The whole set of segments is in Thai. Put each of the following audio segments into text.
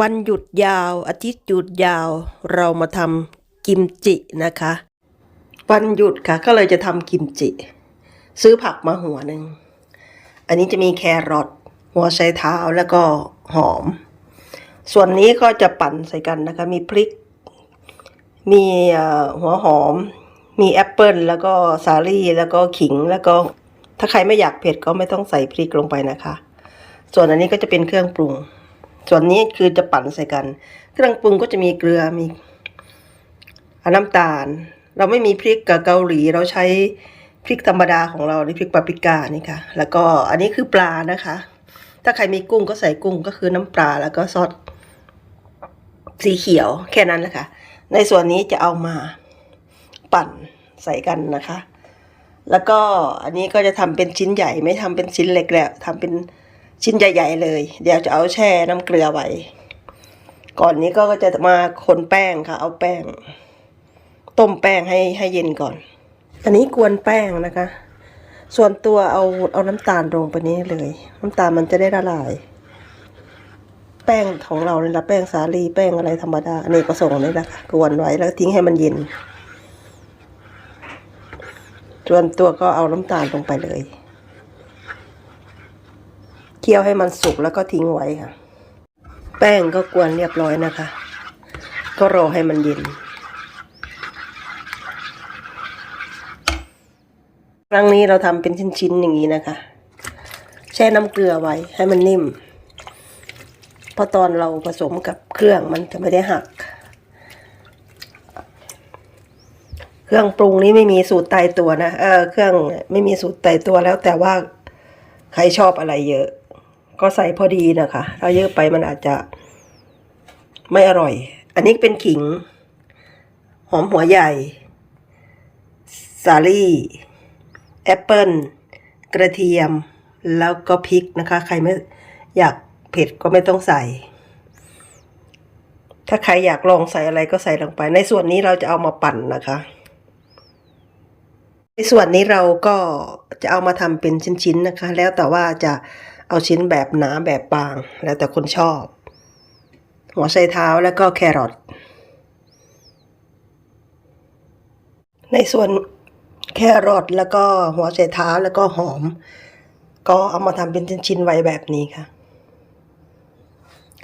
วันหยุดยาว อาทิตย์หยุดยาว เรามาทำกิมจินะคะ วันหยุดค่ะ ก็เลยจะทำกิมจิ ซื้อผักมาหัวหนึ่ง อันนี้จะมีแครอทหัวไชเท้าแล้วก็หอม ส่วนนี้ก็จะปั่นใส่กันนะคะ มีพริก มีหัวหอม มีแอปเปิลแล้วก็สาลี่แล้วก็ขิงแล้วก็ถ้าใครไม่อยากเผ็ดก็ไม่ต้องใส่พริกลงไปนะคะ ส่วนอันนี้ก็จะเป็นเครื่องปรุง ส่วนนี้คือจะปั่นใส่กัน เครื่องปรุงก็จะมีเกลือมีน้ำตาล เราไม่มีพริกกับเกาหลี เราใช้พริกธรรมดาของเราหรือพริกปาปริก้านี่ค่ะ แล้วก็อันนี้คือปลานะคะ ถ้าใครมีกุ้งก็ใส่กุ้งก็คือน้ำปลาแล้วก็ซอสสีเขียวแค่นั้นแหละค่ะ ในส่วนนี้จะเอามาปั่นใส่กันนะคะ แล้วก็อันนี้ก็จะทำเป็นชิ้นใหญ่ไม่ทำเป็นชิ้นเล็กแล้วทำเป็น ชิ้นใหญ่ ๆ เลย เดี๋ยวจะเอาแช่น้ำเกลือไว้ ก่อนนี้ก็จะมาคนแป้งค่ะ เอาแป้ง ต้มแป้งให้ให้เย็นก่อน อันนี้กวนแป้งนะคะ ส่วนตัวเอาเอาน้ำตาลลงไปนี้เลย น้ำตาลมันจะได้ละลาย แป้งของเราเนี่ยละแป้งสาลีแป้งอะไรธรรมดาอเนกประสงค์นี่แหละค่ะกวนไว้แล้วทิ้งให้มันเย็นส่วนตัวก็เอาน้ำตาลลงไปเลย คี่ยวให้มันสุกแล้วก็ทิ้งไว้ค่ะ แป้งก็กวนเรียบร้อยนะคะ ก็รอให้มันเย็นครั้งนี้เราทำเป็นชิ้นๆอย่างนี้นะคะ แช่น้ำเกลือไว้ให้มันนิ่มเพราะตอนเราผสมกับเครื่องมันจะไม่ได้หัก เครื่องปรุงนี้ไม่มีสูตรตายตัวนะเออเครื่องไม่มีสูตรตายตัวแล้วแต่ว่าใครชอบอะไรเยอะ ก็ใส่พอดีนะคะ ถ้าเยอะไปมันอาจจะไม่อร่อย อันนี้เป็นขิง หอมหัวใหญ่ สาลี่ แอปเปิลกระเทียม แล้วก็พริกนะคะ ใครไม่อยากเผ็ดก็ไม่ต้องใส่ ถ้าใครอยากลองใส่อะไรก็ใส่ลงไป ในส่วนนี้เราจะเอามาปั่นนะคะ ในส่วนนี้เราก็จะเอามาทำเป็นชิ้นๆนะคะ แล้วแต่ว่าจะ เอาชิ้นแบบหนาแบบบาง แล้วแต่คนชอบ หัวไชเท้าแล้วก็แครอทในส่วนแครอทแล้วก็หัวไชเท้าแล้วก็หอม ก็เอามาทำเป็นชิ้นๆไว้แบบนี้ค่ะ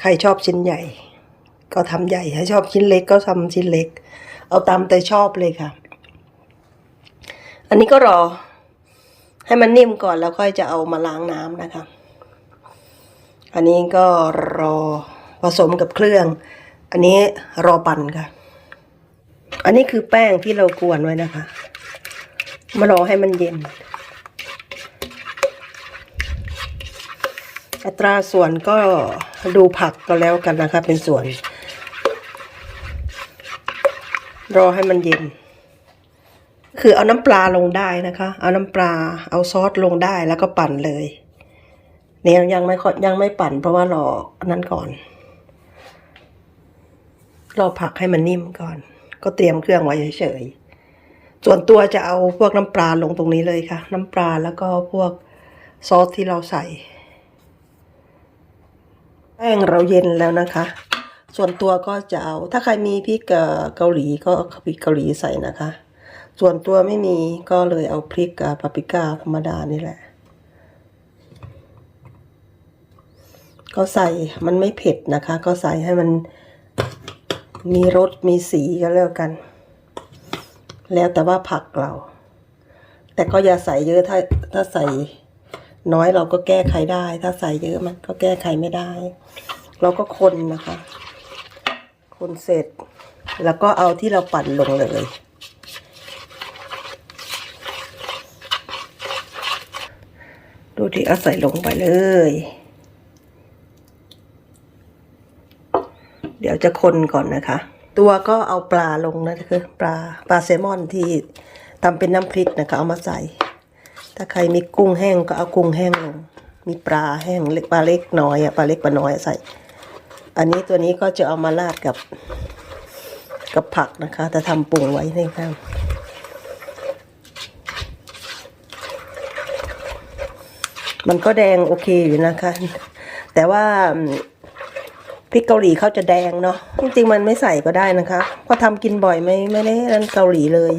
ใครชอบชิ้นใหญ่ ก็ทำใหญ่ถ้าชอบชิ้นเล็กก็ทำชิ้นเล็ก เอาตามใจชอบเลยค่ะ อันนี้ก็รอให้มันนิ่มก่อนแล้วค่อยจะเอามาล้างน้ำนะคะ อันนี้ก็รอผสมกับเครื่อง อันนี้รอปั่นค่ะ อันนี้คือแป้งที่เรากวนไว้นะคะ มารอให้มันเย็น อัตราส่วนก็ดูผักก็แล้วกันนะคะ เป็นส่วน รอให้มันเย็น คือเอาน้ำปลาลงได้นะคะ เอาน้ำปลา เอาซอสลงได้แล้วก็ปั่นเลย เนี่ยยังไม่ยังไม่ปั่น เพราะว่ารออันนั้นก่อน รอผักให้มันนิ่มก่อน ก็เตรียมเครื่องไว้เฉยๆ ส่วนตัวจะเอาพวกน้ำปลาลงตรงนี้เลยค่ะ น้ำปลาแล้วก็พวกซอสที่เราใส่ แป้งเราเย็นแล้วนะคะ ส่วนตัวก็จะเอา ถ้าใครมีพริกเกาหลีก็พริกเกาหลีใส่นะคะ ส่วนตัวไม่มีก็เลยเอาพริกปาปริก้าธรรมดานี่แหละ ก็ใส่มันไม่เผ็ดนะคะ ก็ใส่ให้มันมีรสมีสีก็แล้วกัน แล้วแต่ว่าผักเรา แต่ก็อย่าใส่เยอะถ้าถ้าใส่น้อยเราก็แก้ไขได้ ถ้าใส่เยอะมันก็แก้ไขไม่ได้ เราก็คนนะคะ คนเสร็จ แล้วก็เอาที่เราปั่นลงเลย ดูที่เอาใส่ลงไปเลย ดี๋ยวจะคนก่อนนะคะ ตัวก็เอาปลาลงนะคือปลาปลาแซลมอนที่ทำเป็นน้ำพริกนะคะเอามาใส่ ถ้าใครมีกุ้งแห้งก็เอากุ้งแห้งลง มีปลาแห้งเล็กปลาเล็กน้อยอะปลาเล็กปลาน้อยใส่ อันนี้ตัวนี้ก็จะเอามาราดกับกับผักนะคะแต่ทำปรุงไว้ในข้างมันก็แดงโอเคอยู่นะคะ แต่ว่า พริกเกาหลีเขาจะแดงเนาะจริงๆมันไม่ใส่ก็ได้นะคะเพราะทำกินบ่อยไม่ไม่ได้นั่นเกาหลีเลย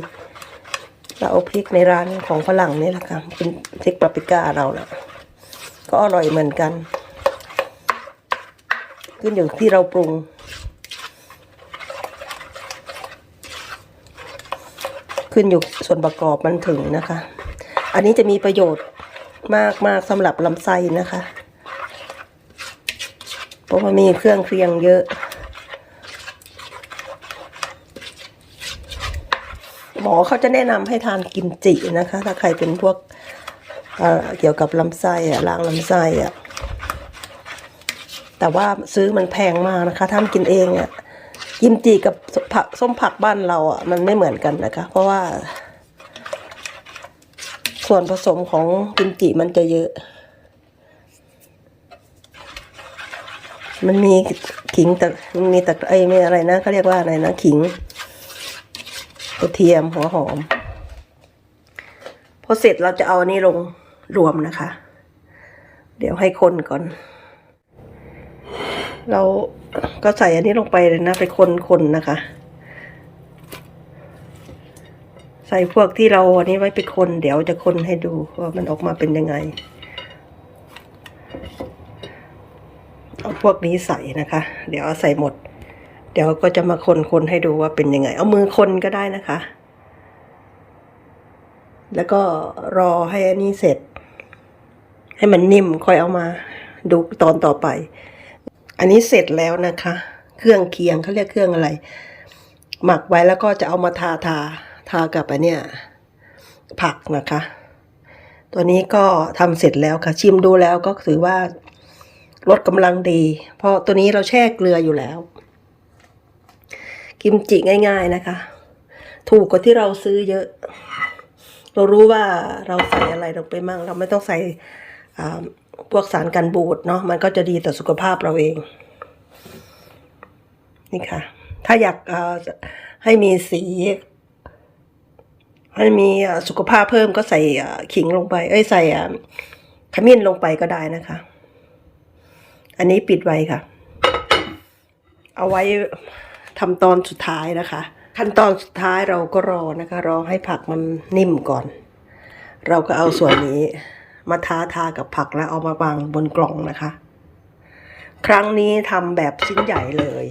เราเอาพริกในร้านของฝรั่งนี่แหละค่ะเป็นพริกปาปริก้าเราแหละก็อร่อยเหมือนกัน ขึ้นอยู่ที่เราปรุงขึ้นอยู่ส่วนประกอบมันถึงนะคะ อันนี้จะมีประโยชน์มากมากสำหรับลำไส้นะคะ เพราะมันมีเครื่องเคียงเยอะ หมอเขาจะแนะนำให้ทานกิมจินะคะ ถ้าใครเป็นพวกเเกี่ยวกับลำไส้อะล้างลำไส้อะแต่ว่าซื้อมันแพงมากนะคะทำกินเองอะกิมจิกับผักส้มผักบ้านเราอะมันไม่เหมือนกันนะคะ เพราะว่า ส่วนผสมของกิมจิมันจะเยอะ มันมีขิงแต่มันมีแต่ไอ้ไม่อะไรนะเขาเรียกว่าอะไรนะ ขิงกระเทียมหัวหอม พอเสร็จเราจะเอาอันนี้ลงรวมนะคะ เดี๋ยวให้คนก่อน เราก็ใส่อันนี้ลงไปเลยนะ ไปคนๆนะคะ ใส่พวกที่เราอันนี้ไว้ไปคน เดี๋ยวจะคนให้ดูว่ามันออกมาเป็นยังไง เอา พวกนี้ใส่นะคะ เดี๋ยวใส่หมด เดี๋ยวก็จะมาคนๆให้ดูว่าเป็นยังไง เอามือคนก็ได้นะคะ แล้วก็รอให้อันนี้เสร็จ ให้มันนิ่มค่อยเอามาดูตอนต่อไป อันนี้เสร็จแล้วนะคะ เครื่องเคียงเขาเรียกเครื่องอะไร หมักไว้แล้วก็จะเอามาทาทาทากับอันเนี้ยผักนะคะ ตัวนี้ก็ทำเสร็จแล้วค่ะ ชิมดูแล้วก็ถือว่า ลดกำลังดี เพราะตัวนี้เราแช่เกลืออยู่แล้ว กิมจิง่าย ๆนะคะ ถูกกว่าที่เราซื้อเยอะ เรารู้ว่าเราใส่อะไรลงไปมั่ง เราไม่ต้องใส่พวกสารกันบูดเนาะมันก็จะดีต่อสุขภาพเราเอง นี่ค่ะ ถ้าอยากให้มีสีให้มีสุขภาพเพิ่มก็ใส่ขิงลงไป เอ้ยใส่ขมิ้นลงไปก็ได้นะคะ อันนี้ปิดไว้ค่ะ เอาไว้ทำตอนสุดท้ายนะคะ ขั้นตอนสุดท้ายเราก็รอนะคะ รอให้ผักมันนิ่มก่อน เราก็เอาส่วนนี้มาทาทากับผักแล้วเอามาวางบนกล่องนะคะ ครั้งนี้ทำแบบชิ้นใหญ่เลย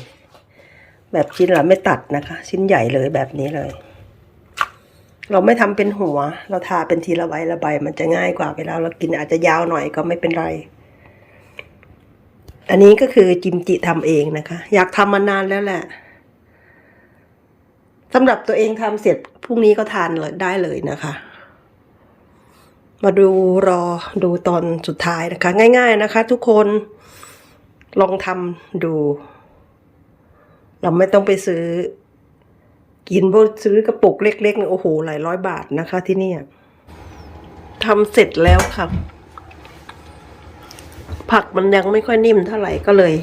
แบบชิ้นละไม่ตัดนะคะ ชิ้นใหญ่เลยแบบนี้เลย เราไม่ทำเป็นหัว เราทาเป็นทีละใบละใบมันจะง่ายกว่าเวลาเรากินอาจจะยาวหน่อยก็ไม่เป็นไร อันนี้ก็คือจิมจิทำเองนะคะ อยากทำมานานแล้วแหละสำหรับตัวเองทำเสร็จพรุ่งนี้ก็ทานเลยได้เลยนะคะ มาดูรอดูตอนสุดท้ายนะคะ ง่าย ๆนะคะ ทุกคนลองทำดู เราไม่ต้องไปซื้อ กินพวกซื้อกระปุกเล็กๆเนี่ยโอ้โหหลายร้อยบาทนะคะที่นี่ทำเสร็จแล้วค่ะ ผักมันยังไม่ค่อยนิ่มเท่าไหร่ก็เลย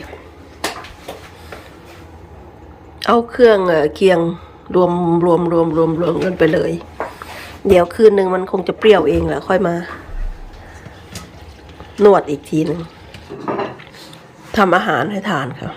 เอาเครื่องเคียงรวมรวมรวมรวมรวมกันไปเลย เดี๋ยวคืนหนึ่งมันคงจะเปรี้ยวเองแหละค่อยมา นวดอีกทีหนึ่งทำอาหารให้ทานค่ะ